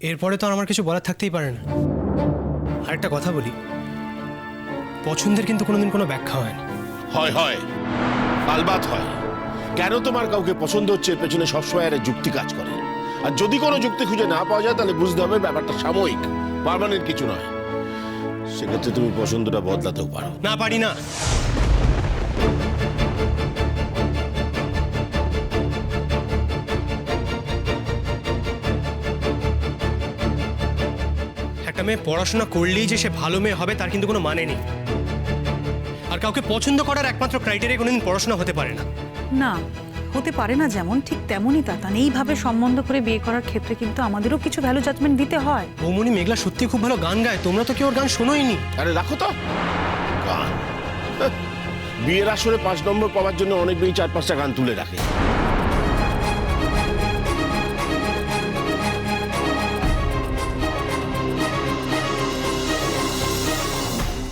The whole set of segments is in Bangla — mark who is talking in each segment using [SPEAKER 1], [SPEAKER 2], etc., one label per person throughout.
[SPEAKER 1] এরপরে তো আর আমার কিছু বলার থাকতেই পারে না। আরেকটা কথা বলি। পছন্দের কিন্তু কোনোদিন কোনো ব্যাখ্যা হয় না।
[SPEAKER 2] হয় হয়। আলবাত হয়। কেন তোমার কাউকে পছন্দ হচ্ছে এর পেছনে সবসময় একটা যুক্তি কাজ করে? আর যদি কোনো যুক্তি খুঁজে না পাওয়া যায় তাহলে বুঝতে হবে ব্যাপারটা সাময়িক। পার্মানেন্ট কিছু নয়। সেক্ষেত্রে তুমি পছন্দটা বদলাতেও পারো।
[SPEAKER 1] না পারি না। মেয়ে পড়াশোনা করলেই যে সে ভালো মেয়ে হবে তার কিন্তু কোনো মানে নেই। আর কাউকে পছন্দ করার একমাত্র ক্রাইটেরিয়া কোনোদিন পড়াশোনা হতে পারে না।
[SPEAKER 3] না হতে পারে না যেমন ঠিক তেমনই তাতান এইভাবে সম্বন্ধ করে বিয়ে করার ক্ষেত্রে কিন্তু আমাদেরও কিছু ভ্যালু জাজমেন্ট দিতে হয়।
[SPEAKER 1] বৌমনি মেঘলা সত্যি খুব ভালো গান গায় তোমরা তো কেউ ওর গান শোনোইনি।
[SPEAKER 2] আরে রাখো তো। গান? হ্যাঁ, বিয়ের আসরে পাঁচ নম্বর পাওয়ার জন্য অনেক মেয়ে চার পাঁচটা গান তুলে রাখে।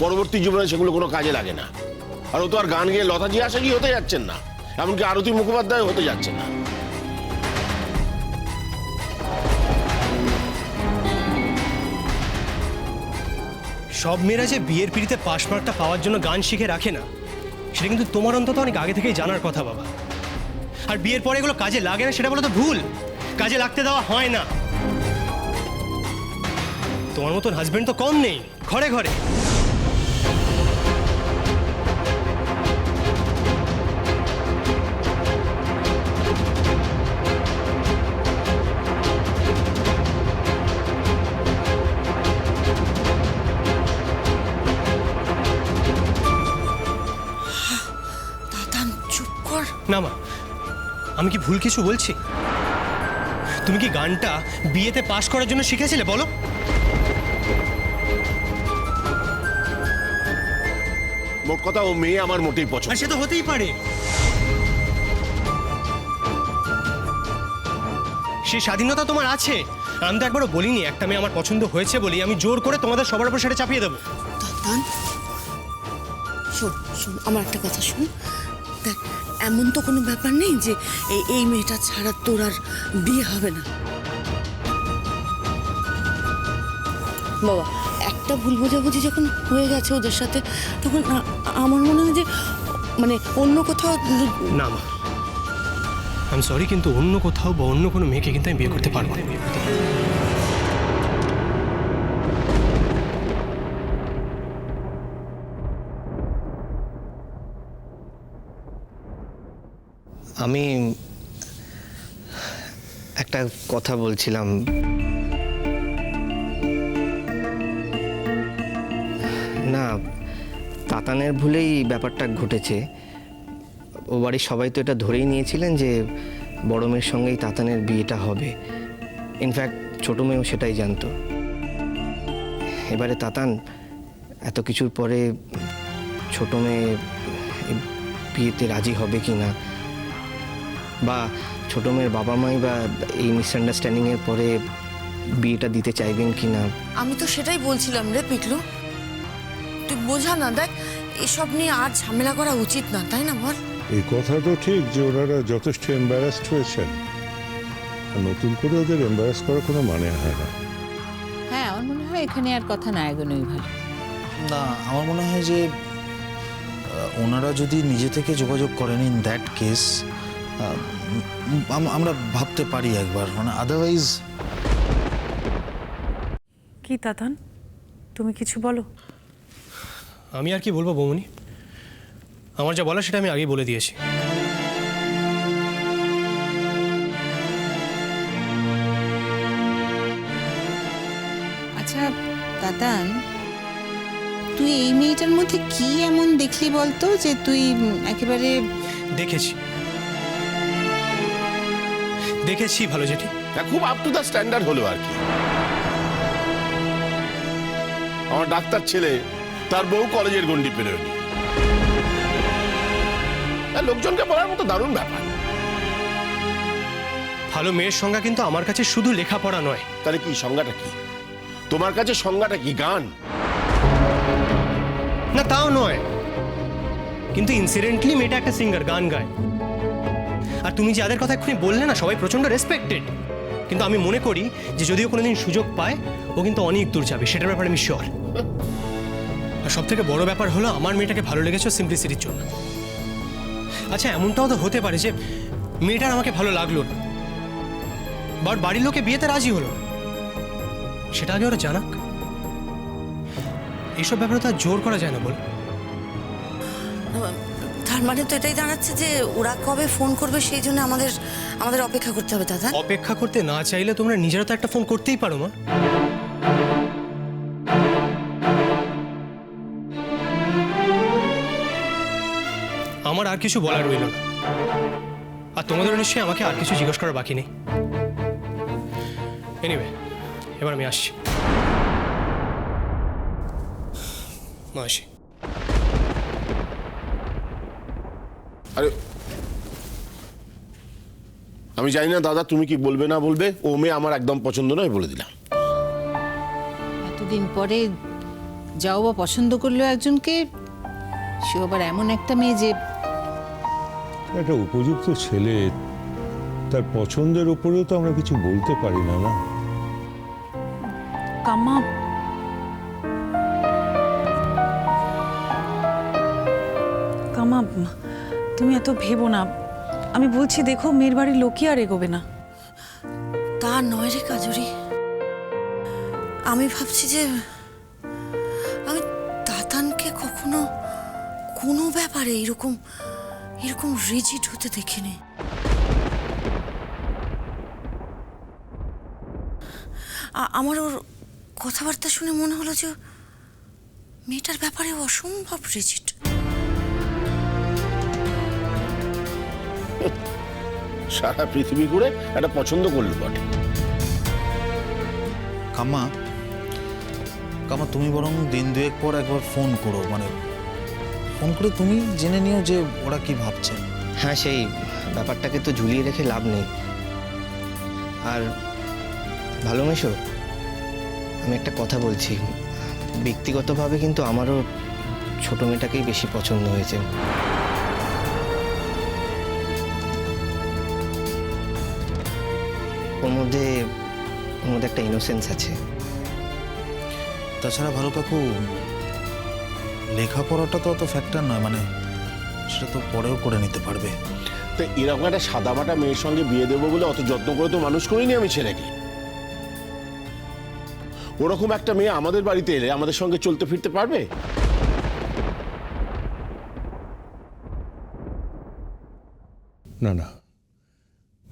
[SPEAKER 2] পরবর্তী জীবনে সেগুলো কোনো কাজে লাগে না। আর ও তো আর গান গেয়ে লতাজি আশাকি হতে যাচ্ছেন না। এমনকি আরতি মুখোপাধ্যায় হতে যাচ্ছে না।
[SPEAKER 1] সব মেয়েরা যে বিয়ের পিড়িতে পাশ মার্কটা পাওয়ার জন্য গান শিখে রাখে না, সেটা কিন্তু তোমার অন্তত অনেক আগে থেকেই জানার কথা বাবা। আর বিয়ের পরে এগুলো কাজে লাগে না, সেটা বলো তো ভুল। কাজে লাগতে দেওয়া হয় না। তোমার মতন হাজবেন্ড তো কম নেই, ঘরে ঘরে।
[SPEAKER 4] কর।
[SPEAKER 1] না মা আমি কি ভুল কিছু বলছি? তুমি কি গানটা বিয়েতে পাশ করার জন্য শিখেছিলে বলো?
[SPEAKER 2] মোট কথা ও মেয়ে আমার মোটেই পছন্দ
[SPEAKER 1] আর সে তো হতেই পারে। সে স্বাধীনতা তোমার আছে। আমি তো একবারও বলিনি একটা মেয়ে আমার পছন্দ হয়েছে বলি আমি জোর করে তোমাদের সবার উপর সেটা চাপিয়ে দেবো।
[SPEAKER 4] শোন শোন আমার একটা কথা শোন। দেখ এমন তো কোনো ব্যাপার নেই যে এই মেয়েটা ছাড়া তোর আর বিয়ে হবে না। বাবা, একটা ভুল বোঝাবুঝি যখন হয়ে গেছে ওদের সাথে, তখন আমার মনে হয় যে মানে অন্য কোথাও
[SPEAKER 1] না মা। আমি সরি কিন্তু অন্য কোথাও বা অন্য কোনো মেয়েকে কিন্তু আমি বিয়ে করতে পারব না।
[SPEAKER 5] আমি একটা কথা বলছিলাম। না, তাতানের ভুলেই ব্যাপারটা ঘটেছে। ও বাড়ির সবাই তো এটা ধরেই নিয়েছিলেন যে বড় মেয়ের সঙ্গেই তাতানের বিয়েটা হবে। ইনফ্যাক্ট ছোটো মেয়েও সেটাই জানতো। এবারে তাতান এত কিছুর পরে ছোট মেয়ে বিয়েতে রাজি হবে কি না বা ছোট মেয়ের বাবা মাই বা এই মিসআন্ডারস্ট্যান্ডিংয়ের পরে বিয়েটা দিতে চাইবেন কি না?
[SPEAKER 4] আমি তো সেটাই বলছিলাম রে পিকলু তুই বোঝা না দেখ এসব নিয়ে আর ঝামেলা করা উচিত না তাই না বল?
[SPEAKER 6] এই কথা তো ঠিক যে ওনারা যথেষ্ট এম্বারাসড হয়েছেন। আর নতুন করে ওদের এম্বারাস করার কোনো মানে হয় না।
[SPEAKER 7] হ্যাঁ আমার মনে হয় এখানে আর কথা না এগোনোই ভালো।
[SPEAKER 8] না আমার মনে হয় যে ওনারা যদি নিজে থেকে যোগাযোগ করেন ইন দ্যাট কেস আমরা ভাবতে পারি একবার মানে আদারওয়াইজ
[SPEAKER 3] কি তাতান? তুমি কিছু বলো।
[SPEAKER 1] আমি আর কি বলব বৌমনি? আমার যা বলা সেটা আমি আগেই বলে দিয়েছি।
[SPEAKER 7] আচ্ছা দাদান তুই এই মেয়েটার মধ্যে কি এমন দেখলি বলতো যে তুই একেবারে
[SPEAKER 1] দেখেছি। দেখেছি ভালো জেঠি।
[SPEAKER 2] তা খুব আপ টু দ্য স্ট্যান্ডার্ড হলো আর কি। আমার ডাক্তার ছেলে তার বউ কলেজের গন্ডি পেরোয়নি। লোকজনকে বলার মতো দারুণ ব্যাপার।
[SPEAKER 1] ভালো মেয়ের সংজ্ঞা কিন্তু আমার কাছে শুধু লেখাপড়া নয়।
[SPEAKER 2] তাহলে কি সংজ্ঞাটা কি? তোমার কাছে সংজ্ঞাটা কি গান?
[SPEAKER 1] না তাও নয়। কিন্তু ইনসিডেন্টলি মেয়েটা একটা সিঙ্গার গান গায়। তুমি যাদের কথা এক্ষুনি বললে না, সবাই প্রচণ্ড রেসপেক্টেড কিন্তু আমি মনে করি যে যদিও কোনোদিন সুযোগ পায়, ও কিন্তু অনেক দূর যাবে, সেটার ব্যাপারে আমি শিওর আর সব থেকে বড় ব্যাপার হলো, আমার মেয়েটাকে ভালো লেগেছে সিম্পলিসিটির জন্য। আচ্ছা এমনটাও তো হতে পারে যে মেয়েটার আমাকে ভালো লাগল না। বা ওর বাড়ির লোকে বিয়েতে রাজি হলো সেটা আগে ওরা জানাক। এইসব ব্যাপারে তো আর জোর করা যায় না বল।
[SPEAKER 4] তার মানে তো এটাই দাঁড়াচ্ছে যে ওরা কবে ফোন করবে সেই জন্য আমাদের আমাদের অপেক্ষা করতে হবে, দাদা।
[SPEAKER 1] অপেক্ষা করতে না চাইলে তোমরা নিজেরা তো একটা ফোন করতেই পারো মা আমার আর কিছু বলার রইল না। আর তোমাদেরও নিশ্চয়ই আমাকে আর কিছু জিজ্ঞেস করার বাকি নেই। এনিওয়ে এবার আমি আসছি। মা আসি
[SPEAKER 2] আরে আমি জানি না দাদা তুমি কি বলবে না বলবে? ও মেয়ে আমার একদম পছন্দ নয় বলে দিলাম।
[SPEAKER 7] এতদিন পরে যাও বা পছন্দ করল একজনকে সে আবার এমন একটা মেয়ে যে
[SPEAKER 6] একটা উপযুক্ত ছেলে তার পছন্দের উপরেও তো আমরা কিছু বলতে পারি না না?
[SPEAKER 3] কাম্মা। কামা তুমি এত ভেবো না। আমি বলছি, দেখো, মেয়ের বাড়ির লোকই আর এগোবে না।
[SPEAKER 4] তা নয় রে কাজরি। আমি ভাবছি যে, আমি দাতানকে কখনো কোনো ব্যাপারে এরকম এরকম রিজিড হতে দেখিনি। আমার ওর কথাবার্তা শুনে মনে হলো যে, মেয়েটার ব্যাপারে অসম্ভব রিজিড
[SPEAKER 2] সারা পৃথিবী ঘুরে একটা পছন্দ করল বটে।
[SPEAKER 8] কামা কামা তুমি বরং দিন দুয়েক পর একবার ফোন করো। মানে ফোন করে তুমি জেনে নিও যে ওরা কি ভাবছে।
[SPEAKER 5] হ্যাঁ সেই ব্যাপারটাকে তো ঝুলিয়ে রেখে লাভ নেই। আর ভালো মেশো আমি একটা কথা বলছি। ব্যক্তিগতভাবে কিন্তু আমারও ছোট মেয়েটাকেই বেশি পছন্দ হয়েছে। ওর মধ্যে ওর মধ্যে একটা ইনোসেন্স আছে।
[SPEAKER 8] তাছাড়া ভালো কাকু লেখাপড়াটা তো অত ফ্যাক্টর নয় মানে সেটা তো পরেও করে নিতে পারবে।
[SPEAKER 2] তো এরকম একটা সাদামাটা মেয়ের সঙ্গে বিয়ে দেবো বলে অত যত্ন করে তো মানুষ করিনি আমি ছেলেকে? ওরকম একটা মেয়ে আমাদের বাড়িতে এলে আমাদের সঙ্গে চলতে ফিরতে পারবে?
[SPEAKER 6] না না।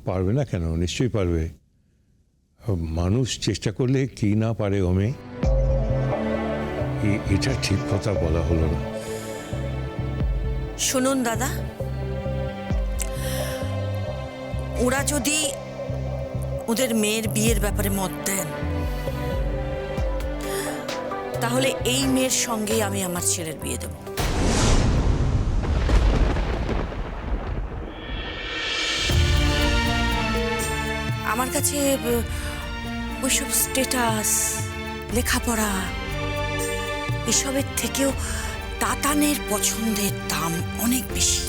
[SPEAKER 6] পারবে না কেন? নিশ্চয়ই পারবে। মানুষ চেষ্টা করলে কি না পারে ওমে? এটা ঠিক কথা বলা হলো না।
[SPEAKER 4] শুনুন দাদা। ওরা যদি ওদের মেয়ের বিয়ের ব্যাপারে মত দেন, তাহলে এই মেয়ের সঙ্গেই আমি আমার ছেলের বিয়ে দেব। আমার কাছে ওইসব স্টেটাস লেখাপড়া, এসবের থেকেও তাতানের পছন্দের দাম অনেক বেশি।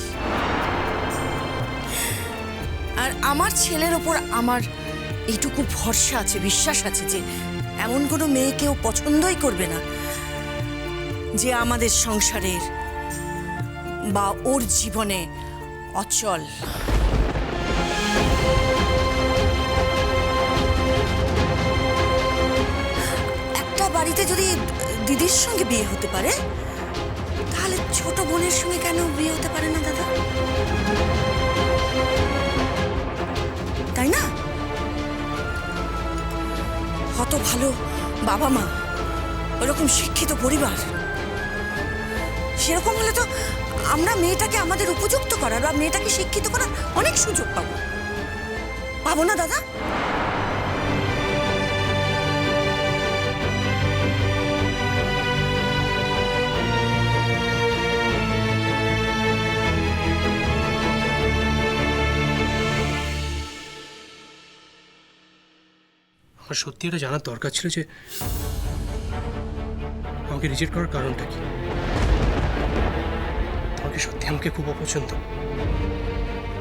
[SPEAKER 4] আর আমার ছেলের ওপর আমার এইটুকু ভরসা আছে, বিশ্বাস আছে যে এমন কোনো মেয়ে কেউ পছন্দই করবে না যে আমাদের সংসারের বা ওর জীবনে অচল। যদি দিদির সঙ্গে বিয়ে হতে পারে, তাহলে ছোট বোনের সঙ্গে কেন বিয়ে হতে পারে না দাদা? তাই না? কত ভালো বাবা মা, ওরকম শিক্ষিত পরিবার। সেরকম হলে তো আমরা মেয়েটাকে আমাদের উপযুক্ত করার বা মেয়েটাকে শিক্ষিত করার অনেক সুযোগ পাবো। পাবো না দাদা?
[SPEAKER 1] আমার সত্যি এটা জানার দরকার ছিল যে আমাকে রিজেক্ট করার কারণটা কি তোমাকে সত্যি আমাকে খুব অপছন্দ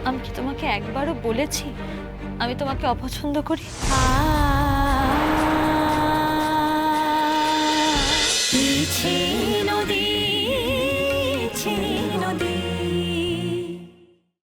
[SPEAKER 9] আমি কি তোমাকে একবারও বলেছি আমি তোমাকে অপছন্দ করি
[SPEAKER 10] পিছে